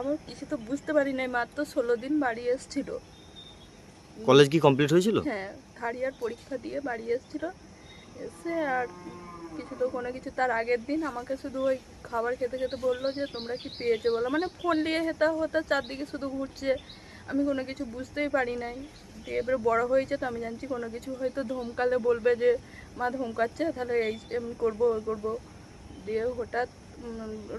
আমার কিছু তো বুঝতে পারি নাই মাত্র ষোলো দিন বাড়ি এসেছিল। কলেজ কি কমপ্লিট হয়েছিল? হ্যাঁ থার্ড ইয়ার পরীক্ষা দিয়ে বাড়ি এসেছিল। এসে আর কিছু তো কোনো কিছু তার আগের দিন আমাকে শুধু ওই খাবার খেতে খেতে বলল যে তোমরা কি পেয়েছ? বলো মানে ফোন নিয়ে হেতা হতা চারদিকে শুধু ঘুরছে। আমি কোনো কিছু বুঝতেই পারি নাই। দিয়ে এবারে বড় হয়েছে তো আমি জানছি কোনো কিছু হয়তো ধমকালে বলবে যে মা ধমকাচ্ছে তাহলে এই করব ওই করব। দিয়ে হঠাৎ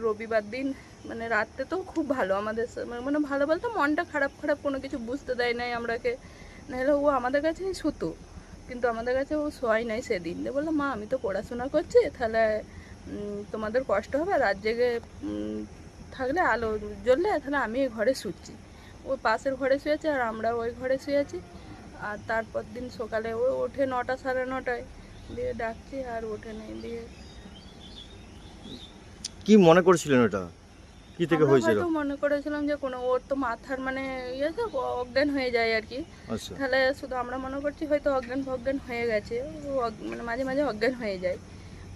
রবিবার দিন মানে রাত্রে তো খুব ভালো আমাদের সা- মানে ভালো বলতে মনটা খারাপ খারাপ কোনো কিছু বুঝতে দেয় নাই আমরাকে। নাহলে ও আমাদের কাছেই শুতো কিন্তু আমাদের কাছে ও শোয়াই নাই সেদিন। দিয়ে বলল মা, আমি তো পড়াশোনা করছি, তাহলে তোমাদের কষ্ট হবে রাত জেগে থাকলে আলো জ্বললে, তাহলে আমি এই ঘরে শুচ্ছি। ও পাশের ঘরে শুয়েছে, আর আমরা ওই ঘরে শুয়েছি। আর তারপর দিন সকালে ও ওঠে নটা, সাড়ে নটায়। দিয়ে ডাকছি, আর ওঠে নেই। দিয়ে কি মনে করছিলেন ওটা? কি থেকে আমরা হয়েছিল? হয়তো মনে করেছিলাম যে কোনো ওর তো মাথার মানে ইয়ে তো অজ্ঞান হয়ে যায় আর কি। আচ্ছা। তাহলে শুধু আমরা মনে করছি হয়তো অজ্ঞান ফজ্ঞান হয়ে গেছে ও অগ- মানে মাঝে মাঝে অজ্ঞান হয়ে যায়।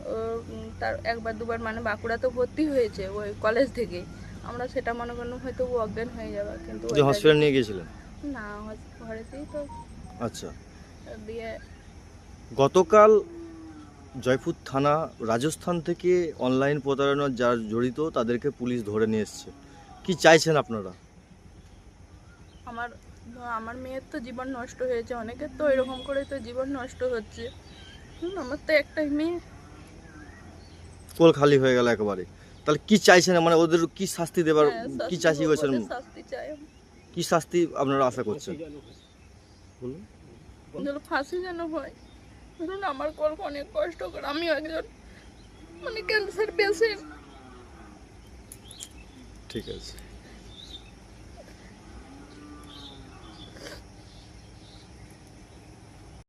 ও উম, তার একবার দুবার মানে বাঁকুড়া তো ভর্তি হয়েছে ওই কলেজ থেকে। আমরা সেটা মনে করলাম হয়তো ও অজ্ঞান হয়ে যাবে কিন্তু যে হসপিটাল নিয়ে গিয়েছিলেন? না হস- ঘরেতেই তো আচ্ছা। দিয়ে গতকাল জয়পুর থানা রাজস্থান থেকে অনলাইন প্রতারণার যার জড়িত তাদেরকে পুলিশ ধরে নিয়ে এসছে। কি চাইছেন আপনারা? আমার আমার মেয়ের তো জীবন নষ্ট হয়েছে অনেকের তো এরকম করে তো জীবন নষ্ট হচ্ছে। হুম, আমার তো একটাই মেয়ে। কোল খালি হয়ে গেল একেবারে। তাহলে কি চাইছেন? মানে ওদের কি শাস্তি দেবার হ্যাঁ, কি চাষি করছেন শাস্তি চাই কি শাস্তি আপনারা আশা করছেন? বলুন। যেন ফাঁসি যেন হয়। ধরুন আমার কল অনেক কষ্ট করে আমিও একজন মানে ক্যান্সার পেশেন্ট ঠিক আছে।